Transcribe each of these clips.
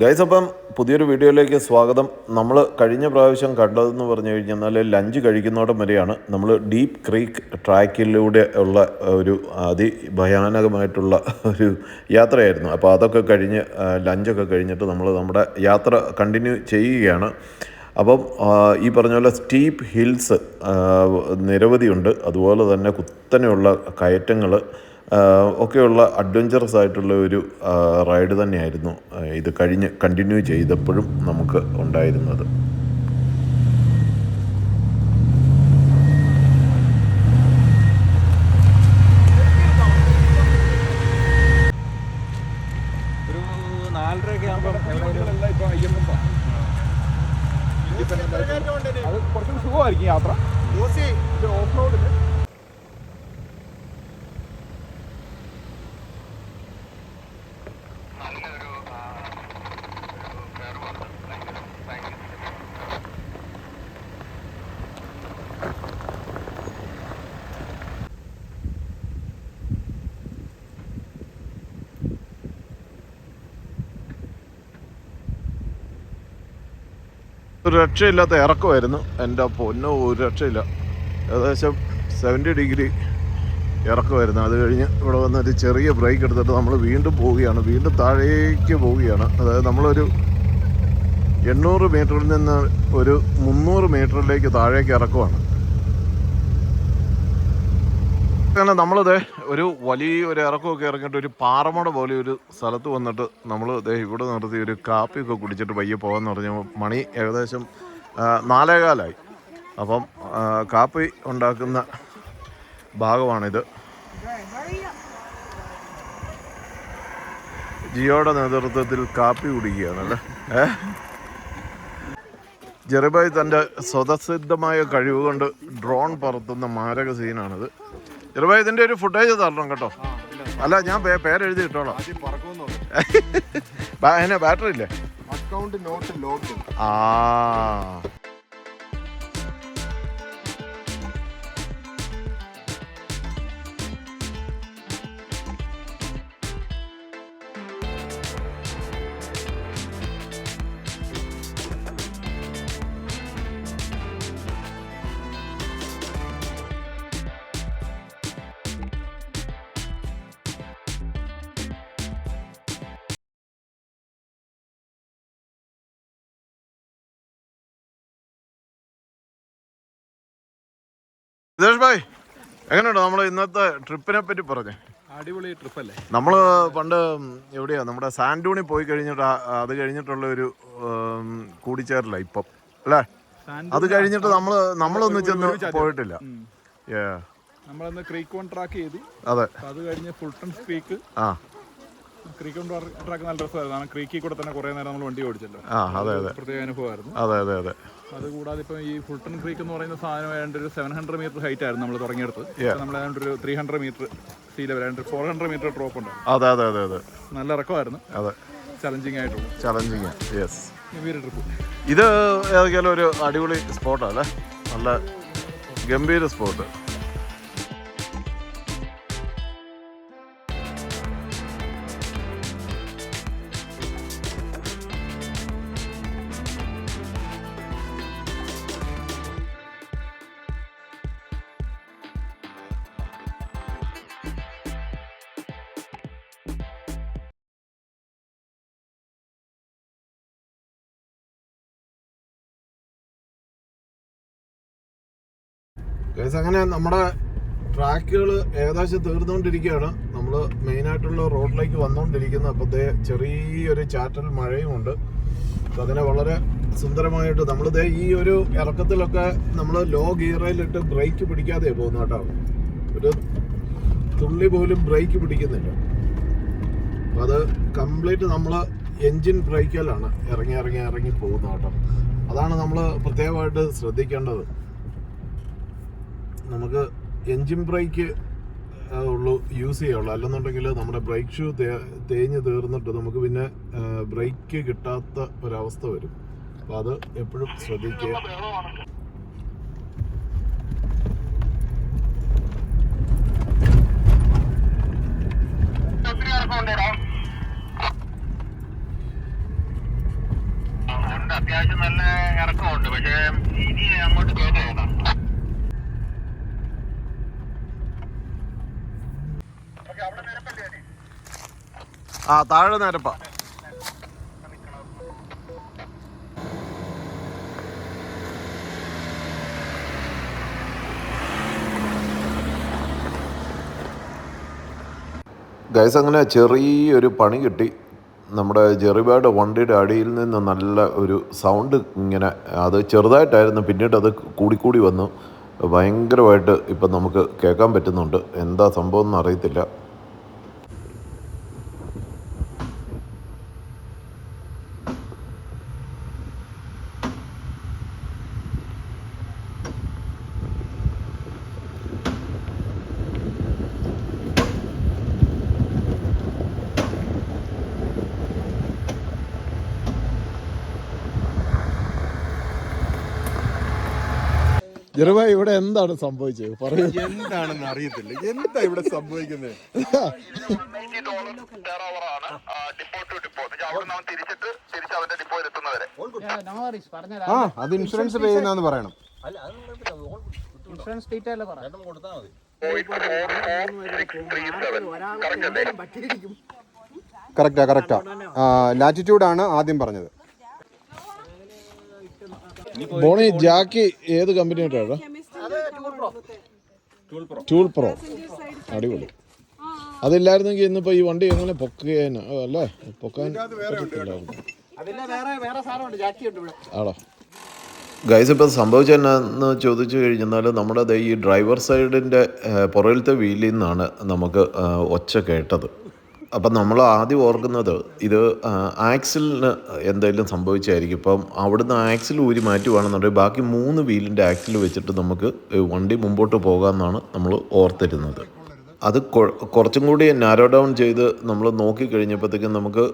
Guys അപ്പം പുതിയൊരു വീഡിയോയിലേക്ക് സ്വാഗതം. നമ്മൾ കഴിഞ്ഞ പ്രാവശ്യം കണ്ടതെന്ന് പറഞ്ഞു കഴിഞ്ഞാൽ ലഞ്ച് കഴിക്കുന്നോടം വരെയാണ് നമ്മൾ ഡീപ്പ് ക്രീക്ക് ട്രാക്കിലൂടെ ഉള്ള ഒരു അതിഭയാനകമായിട്ടുള്ള ഒരു യാത്രയായിരുന്നു. അപ്പോൾ അതൊക്കെ കഴിഞ്ഞ് ലഞ്ചൊക്കെ കഴിഞ്ഞിട്ട് നമ്മൾ നമ്മുടെ യാത്ര കണ്ടിന്യൂ ചെയ്യുകയാണ്. അപ്പം ഈ പറഞ്ഞ പോലെ സ്റ്റീപ്പ് ഹിൽസ് നിരവധിയുണ്ട്. അതുപോലെ തന്നെ കുത്തനെയുള്ള കയറ്റങ്ങൾ ഒക്കെയുള്ള അഡ്വഞ്ചറസ് ആയിട്ടുള്ള ഒരു റൈഡ് തന്നെയായിരുന്നു ഇത് കഴിഞ്ഞ് കണ്ടിന്യൂ ചെയ്തപ്പോഴും നമുക്ക് ഉണ്ടായിരുന്നത് ഒരു നാലരയൊക്കെ ആകുമ്പോൾ അത് കുറച്ചും സുഖമായിരിക്കും യാത്ര ഇത് ഓഫ് റോഡിൽ ഒരു രക്ഷയില്ലാത്ത ഇറക്കമായിരുന്നു. എന്റെ പൊന്നോ ഒരു രക്ഷയില്ല. ഏകദേശം സെവന്റി ഡിഗ്രി ഇറക്കമായിരുന്നു. അത് കഴിഞ്ഞ് ഇവിടെ വന്ന് ഒരു ചെറിയ ബ്രേക്ക് എടുത്തിട്ട് നമ്മൾ വീണ്ടും പോവുകയാണ്. വീണ്ടും താഴേക്ക് പോവുകയാണ്. അതായത് നമ്മളൊരു എണ്ണൂറ് മീറ്ററിൽ നിന്ന് ഒരു മുന്നൂറ് മീറ്ററിലേക്ക് താഴേക്ക് ഇറക്കുവാണ്. അങ്ങനെ നമ്മളിത് ഒരു വലിയ ഒരു ഇറക്കമൊക്കെ ഇറങ്ങിയിട്ട് ഒരു പാറമട പോലെ ഒരു സ്ഥലത്ത് വന്നിട്ട് നമ്മൾ ഇതേ ഇവിടെ നിർത്തി ഒരു കാപ്പിയൊക്കെ കുടിച്ചിട്ട് പയ്യെ പോകാമെന്ന് പറഞ്ഞു മണി ഏകദേശം നാലേകാലായി. അപ്പം കാപ്പി ഉണ്ടാക്കുന്ന ഭാഗമാണിത്. ജിയോയുടെ നേതൃത്വത്തിൽ കാപ്പി കുടിക്കുകയാണല്ലേ? ഏ? ജെറിബായി തന്റെ സ്വതസിദ്ധമായ കഴിവ് കൊണ്ട് ഡ്രോൺ പറത്തുന്ന മാരക സീനാണിത്. ജെറിബായി ഇതിന്റെ ഒരു ഫുട്ടേജ് തരണം കേട്ടോ. അല്ല ഞാൻ പേരെഴുതി ഇട്ടോളാം ബാറ്ററി ഇല്ലേ? അക്കൗണ്ട് നോട്ട് ആ. സുരേഷ് ഭായ് എങ്ങനെയുണ്ട് നമ്മൾ ഇന്നത്തെ ട്രിപ്പിനെ പറ്റി പറഞ്ഞേ? അടിപൊളി ട്രിപ്പ് അല്ലേ നമ്മൾ പണ്ട് എവിടെയാ? നമ്മുടെ സാൻഡൂണി പോയി കഴിഞ്ഞിട്ട് അത് കഴിഞ്ഞിട്ടുള്ള ഒരു കൂടിച്ചേരല ഇപ്പം. അല്ലേ? അത് കഴിഞ്ഞിട്ട് നമ്മൾ നമ്മളൊന്നും ചെന്ന് പോയിട്ടില്ല. നമ്മളന്ന് ക്രീക്ക് വൺ ട്രാക്ക് ചെയ്തു. അതെ. അത് കഴിഞ്ഞ് ഫുൾട്ടൺ ക്രീക്ക് ആ. ക്രീക്ക് വൺ ട്രാക്ക് നല്ല രസമായിരുന്നു. കാരണം ക്രീക്കിൽ കൂടെ തന്നെ കുറേ നേരം നമ്മൾ വണ്ടി ഓടിച്ചല്ലോ. ആ അതെ അതെ. പ്രത്യേക അനുഭവമായിരുന്നു. അതെ അതെ അതെ. അതുകൂടാതെ ഇപ്പം ഈ ഫുൾട്ടൺ ക്രീക്ക് എന്ന് പറയുന്ന സാധനം ഏതാണ്ട് ഒരു സെവൻ ഹൺഡ്രഡ് മീറ്റർ ഹൈറ്റ് ആയിരുന്നു നമ്മൾ തുടങ്ങിയെടുത്ത് നമ്മൾ ഏതാണ്ട് ഒരു three hundred metre sea level ഏതാണ്ട് ഫോർ ഹൺഡ്രഡ് മീറ്റർ ഡ്രോപ്പ് ഉണ്ട്. അതെ അതെ അതെ അതെ. നല്ല ഇറക്കമായിരുന്നു. അതെ. ചലഞ്ചിങ് ആയിട്ടുള്ള. ചലഞ്ചിങ് യെസ് ട്രിപ്പ് ഇത് ഏതൊക്കെയാലും ഒരു അടിപൊളി സ്പോട്ടാണ് അല്ലേ? നല്ല ഗംഭീര സ്പോട്ട് ഗൈസ് അങ്ങനെ നമ്മുടെ ട്രാക്കുകൾ ഏകദേശം തീർന്നുകൊണ്ടിരിക്കുകയാണ്. നമ്മൾ മെയിനായിട്ടുള്ള റോഡിലേക്ക് വന്നുകൊണ്ടിരിക്കുന്നു അപ്പോഴത്തെ ചെറിയൊരു ചാറ്റൽ മഴയുമുണ്ട്. അപ്പം അങ്ങനെ വളരെ സുന്ദരമായിട്ട് നമ്മൾ ദേ ഈ ഒരു ഇറക്കത്തിലൊക്കെ നമ്മൾ ലോ ഗിയറിലിട്ട് ബ്രേക്ക് പിടിക്കാതെ പോകുന്നു കേട്ടോ. ഒരു തുള്ളി പോലും ബ്രേക്ക് പിടിക്കുന്നില്ല. അപ്പം അത് കംപ്ലീറ്റ് നമ്മൾ എൻജിൻ ബ്രേക്കിലാണ് ഇറങ്ങി ഇറങ്ങി ഇറങ്ങി പോകുന്നത് കേട്ടോ. അതാണ് നമ്മൾ പ്രത്യേകമായിട്ട് ശ്രദ്ധിക്കേണ്ടത്. നമുക്ക് എൻജിൻ ബ്രേക്ക് ഉള്ളൂ യൂസ് ചെയ്യുള്ളൂ അല്ലെന്നുണ്ടെങ്കിൽ നമ്മുടെ ബ്രേക്ക് ഷൂ തേഞ്ഞ് തീർന്നിട്ട് നമുക്ക് പിന്നെ ബ്രേക്ക് കിട്ടാത്ത ഒരവസ്ഥ വരും. അപ്പോൾ അത് എപ്പോഴും ശ്രദ്ധിക്കുക. അത്യാവശ്യം നല്ല ഇറക്കമുണ്ട്. പക്ഷേ ഇനി അങ്ങോട്ട് കയറ്റി ആ താഴെ നേരപ്പാ ഗൈസ് അങ്ങനെ ചെറിയൊരു പണി കിട്ടി. നമ്മുടെ ജെറിബയുടെ വണ്ടിയുടെ അടിയിൽ നിന്ന് നല്ല ഒരു സൗണ്ട് ഇങ്ങനെ അത് ചെറുതായിട്ടായിരുന്നു പിന്നീട് അത് കൂടിക്കൂടി വന്നു. ഭയങ്കരമായിട്ട് ഇപ്പം നമുക്ക് കേൾക്കാൻ പറ്റുന്നുണ്ട്. എന്താ സംഭവം എന്ന് ജെറുബ ഇവിടെ എന്താണ് സംഭവിച്ചത്? പറയൂ. എന്താണെന്ന് അറിയത്തില്ല. എന്താ ഇവിടെ സംഭവിക്കുന്നത്? ആ അത് ഇൻഷുറൻസ് പേ ചെയ്യുന്ന പറയണം. ഇൻഷുറൻസ് ഡീറ്റെയിൽ കറക്റ്റാ കറക്റ്റാ ലാറ്റിറ്റ്യൂഡ് ആണ് ആദ്യം പറഞ്ഞത്. ബോണി ജാക്കി ഏത് കമ്പനിയുടെ ടൂൾ പ്രോ അടിപൊളി. അതില്ലായിരുന്നെങ്കിൽ ഇന്നിപ്പോ ഈ വണ്ടി എങ്ങനെ പൊക്കുകയാണ് അല്ലേ? പൊക്കാൻ പറ്റത്തില്ലായിരുന്നു. അതിന്റെ വേറെ വേറെ സാധനമുണ്ട്. ജാക്കി ഉണ്ട് ഇവിടെ. ആണോ? ഗൈസ് ഇപ്പോൾ സംഭവിച്ചതെന്നു ചോദിച്ചു കഴിഞ്ഞാൽ നമ്മുടെ ദേ ഈ ഡ്രൈവർ സൈഡിന്റെ പുറകിലത്തെ വീലിൽ നിന്നാണ് നമുക്ക് ഒച്ച കേട്ടത്. അപ്പം നമ്മൾ ആദ്യം ഓർക്കുന്നത് ഇത് ആക്സിലിന് എന്തെങ്കിലും സംഭവിച്ചായിരിക്കും. ഇപ്പം അവിടുന്ന് ആക്സിൽ ഊരി മാറ്റുവാണെന്നുണ്ടെങ്കിൽ ബാക്കി മൂന്ന് വീലിന്റെ ആക്സിൽ വെച്ചിട്ട് നമുക്ക് വണ്ടി മുമ്പോട്ട് പോകാമെന്നാണ് നമ്മൾ ഓർത്തിരുന്നത്. അത് കുറച്ചും കൂടി നാരോ ഡൗൺ ചെയ്ത് നമ്മൾ നോക്കിക്കഴിഞ്ഞപ്പോഴത്തേക്കും നമുക്ക്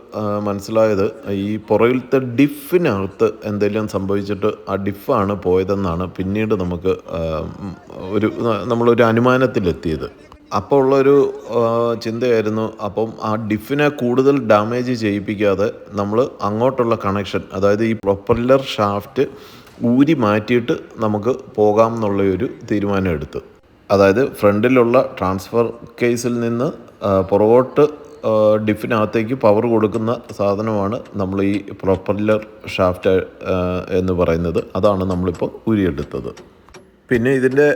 മനസ്സിലായത് ഈ പുറകിലത്തെ ഡിഫിനകത്ത് എന്തെങ്കിലും സംഭവിച്ചിട്ട് ആ ഡിഫാണ് പോയതെന്നാണ് പിന്നീട് നമുക്ക് ഒരു നമ്മളൊരു അനുമാനത്തിലെത്തിയത്. അപ്പോൾ ഉള്ളൊരു ചിന്തയായിരുന്നു. അപ്പം ആ ഡിഫിനെ കൂടുതൽ ഡാമേജ് ചെയ്യിപ്പിക്കാതെ നമ്മൾ അങ്ങോട്ടുള്ള കണക്ഷൻ അതായത് ഈ പ്രൊപ്പല്ലർ ഷാഫ്റ്റ് ഊരി മാറ്റിയിട്ട് നമുക്ക് പോകാം എന്നുള്ള ഒരു തീരുമാനം എടുത്തു അതായത് ഫ്രണ്ടിലുള്ള ട്രാൻസ്ഫർ കേസിൽ നിന്ന് പുറകോട്ട് ഡിഫിനകത്തേക്ക് പവർ കൊടുക്കുന്ന സാധനമാണ് നമ്മൾ ഈ പ്രൊപ്പല്ലർ ഷാഫ്റ്റ് എന്ന് പറയുന്നത്. അതാണ് നമ്മളിപ്പോൾ ഊരിയെടുത്തത്. പിന്നെ ഇതിന്റെ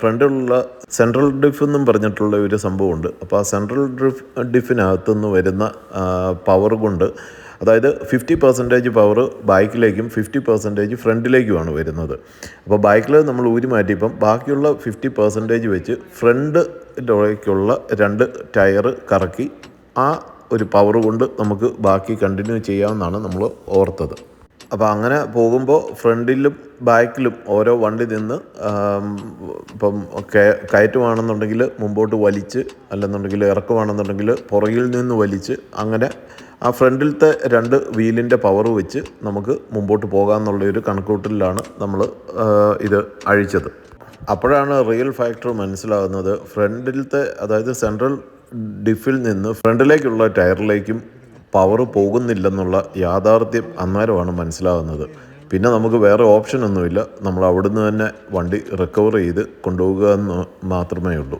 ഫ്രണ്ടിലുള്ള സെൻട്രൽ ഡിഫ് എന്നും പറഞ്ഞിട്ടുള്ള ഒരു സംഭവമുണ്ട്. അപ്പോൾ ആ സെൻട്രൽ ഡിഫ് ഡിഫിനകത്തുനിന്ന് വരുന്ന പവർ കൊണ്ട് അതായത് ഫിഫ്റ്റി പെർസെന്റേജ് പവർ ബൈക്കിലേക്കും ഫിഫ്റ്റി പെർസെന്റേജ് ഫ്രണ്ടിലേക്കുമാണ് വരുന്നത്. അപ്പോൾ ബൈക്കിൽ നമ്മൾ ഊരി മാറ്റിയപ്പം ബാക്കിയുള്ള ഫിഫ്റ്റി പെർസെന്റേജ് വെച്ച് ഫ്രണ്ടിലേക്കുള്ള രണ്ട് ടയർ കറക്കി ആ ഒരു പവർ കൊണ്ട് നമുക്ക് ബാക്കി കണ്ടിന്യൂ ചെയ്യാമെന്നാണ് നമ്മൾ ഓർത്തത്. അപ്പോൾ അങ്ങനെ പോകുമ്പോൾ ഫ്രണ്ടിലും ബാക്കിലും ഓരോ വണ്ടി നിന്ന് ഇപ്പം കയ- കയറ്റുവാണെന്നുണ്ടെങ്കിൽ മുമ്പോട്ട് വലിച്ച് അല്ലെന്നുണ്ടെങ്കിൽ ഇറക്കുവാണെന്നുണ്ടെങ്കിൽ പുറകിൽ നിന്ന് വലിച്ച് അങ്ങനെ ആ ഫ്രണ്ടിലത്തെ രണ്ട് വീലിന്റെ പവർ വെച്ച് നമുക്ക് മുമ്പോട്ട് പോകാമെന്നുള്ള ഒരു കണക്കൂട്ടലിലാണ് നമ്മൾ ഇത് അഴിച്ചത്. അപ്പോഴാണ് റിയൽ ഫാക്ടർ മനസ്സിലാകുന്നത്. ഫ്രണ്ടിലത്തെ അതായത് സെൻട്രൽ ഡിഫിൽ നിന്ന് ഫ്രണ്ടിലേക്കുള്ള ടയറിലേക്കും പവർ പോകുന്നില്ലെന്നുള്ള യാഥാർത്ഥ്യം അന്നേരമാണ് മനസ്സിലാകുന്നത്. പിന്നെ നമുക്ക് വേറെ ഓപ്ഷൻ ഒന്നുമില്ല. നമ്മൾ അവിടുന്ന് തന്നെ വണ്ടി റിക്കവർ ചെയ്ത് കൊണ്ടുപോകുക എന്ന് മാത്രമേ ഉള്ളൂ.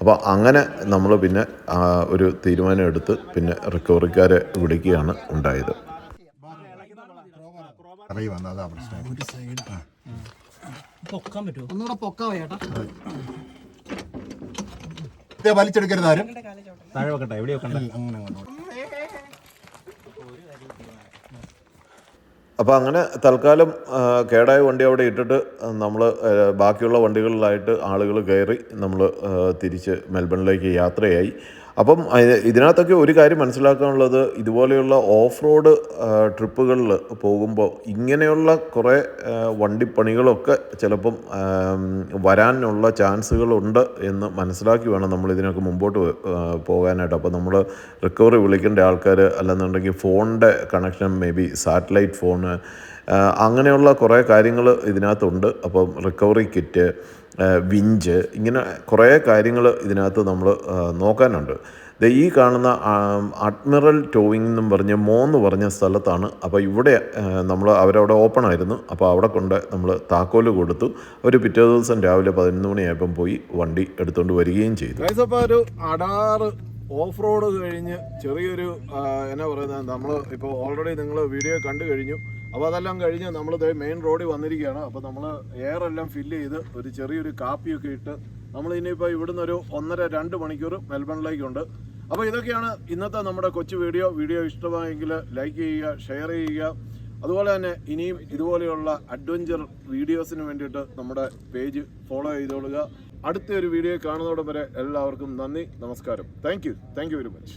അപ്പോൾ അങ്ങനെ നമ്മൾ പിന്നെ ഒരു തീരുമാനം എടുത്ത് പിന്നെ റിക്കവറിക്കാരെ വിളിക്കുകയാണ് ഉണ്ടായത്. വലിച്ചെടുക്കരുത് ആരും. താഴെ വെക്കട്ടെ വലിച്ചെടുക്കരുത് ആരും അങ്ങനെ അപ്പോൾ അങ്ങനെ തൽക്കാലം കേടായ വണ്ടി അവിടെ ഇട്ടിട്ട് നമ്മൾ ബാക്കിയുള്ള വണ്ടികളിലായിട്ട് ആളുകൾ കയറി നമ്മൾ തിരിച്ച് മെൽബണിലേക്ക് യാത്രയായി. അപ്പം ഇതിനകത്തൊക്കെ ഒരു കാര്യം മനസ്സിലാക്കാനുള്ളത് ഇതുപോലെയുള്ള ഓഫ് റോഡ് ട്രിപ്പുകളിൽ പോകുമ്പോൾ ഇങ്ങനെയുള്ള കുറേ വണ്ടിപ്പണികളൊക്കെ ചിലപ്പം വരാനുള്ള ചാൻസുകളുണ്ട് എന്ന് മനസ്സിലാക്കി വേണം നമ്മൾ ഇതിനൊക്കെ മുമ്പോട്ട് പോകാനായിട്ട്. അപ്പോൾ നമ്മൾ റിക്കവറി വിളിക്കേണ്ട ആൾക്കാർ അല്ലെന്നുണ്ടെങ്കിൽ ഫോണിന്റെ connection may be satellite phone അങ്ങനെയുള്ള കുറേ കാര്യങ്ങൾ ഇതിനകത്തുണ്ട്. അപ്പം റിക്കവറി കിറ്റ് വിഞ്ച് ഇങ്ങനെ കുറേ കാര്യങ്ങൾ ഇതിനകത്ത് നമ്മൾ നോക്കാനുണ്ട്. ഈ കാണുന്ന അഡ്മിറൽ ടോവിങ് എന്നും പറഞ്ഞ് മോന്ന് പറഞ്ഞ സ്ഥലത്താണ്. അപ്പോൾ ഇവിടെ നമ്മൾ അവരവിടെ ഓപ്പൺ ആയിരുന്നു അപ്പോൾ അവിടെ കൊണ്ട് നമ്മൾ താക്കോൽ കൊടുത്തു. അവർ പിറ്റേ ദിവസം രാവിലെ പതിനൊന്ന് മണിയായപ്പം പോയി വണ്ടി എടുത്തുകൊണ്ട് വരികയും ചെയ്തു. അപ്പോൾ ഒരു അടാറ് ഓഫ് റോഡ് കഴിഞ്ഞ് ചെറിയൊരു എന്നാ പറയുന്നത് നമ്മൾ ഇപ്പോൾ ഓൾറെഡി നിങ്ങൾ വീഡിയോ കണ്ടു കഴിഞ്ഞു. അപ്പോൾ അതെല്ലാം കഴിഞ്ഞ് നമ്മൾ മെയിൻ റോഡിൽ വന്നിരിക്കുകയാണ്. അപ്പോൾ നമ്മൾ എയർ എല്ലാം ഫില്ല് ചെയ്ത് ഒരു ചെറിയൊരു കാപ്പിയൊക്കെ ഇട്ട് നമ്മൾ ഇനിയിപ്പോൾ ഇവിടുന്ന് ഒരു ഒന്നര രണ്ട് മണിക്കൂർ മെൽബണിലേക്കുണ്ട്. അപ്പോൾ ഇതൊക്കെയാണ് ഇന്നത്തെ നമ്മുടെ കൊച്ചു വീഡിയോ. വീഡിയോ ഇഷ്ടമായെങ്കിൽ ലൈക്ക് ചെയ്യുക ഷെയർ ചെയ്യുക. അതുപോലെ തന്നെ ഇനിയും ഇതുപോലെയുള്ള അഡ്വഞ്ചർ വീഡിയോസിന് വേണ്ടിയിട്ട് നമ്മുടെ പേജ് ഫോളോ ചെയ്തോളുക. അടുത്ത ഒരു വീഡിയോ കാണുന്നതോടെ വരെ എല്ലാവർക്കും നന്ദി നമസ്കാരം. Thank you thank you very much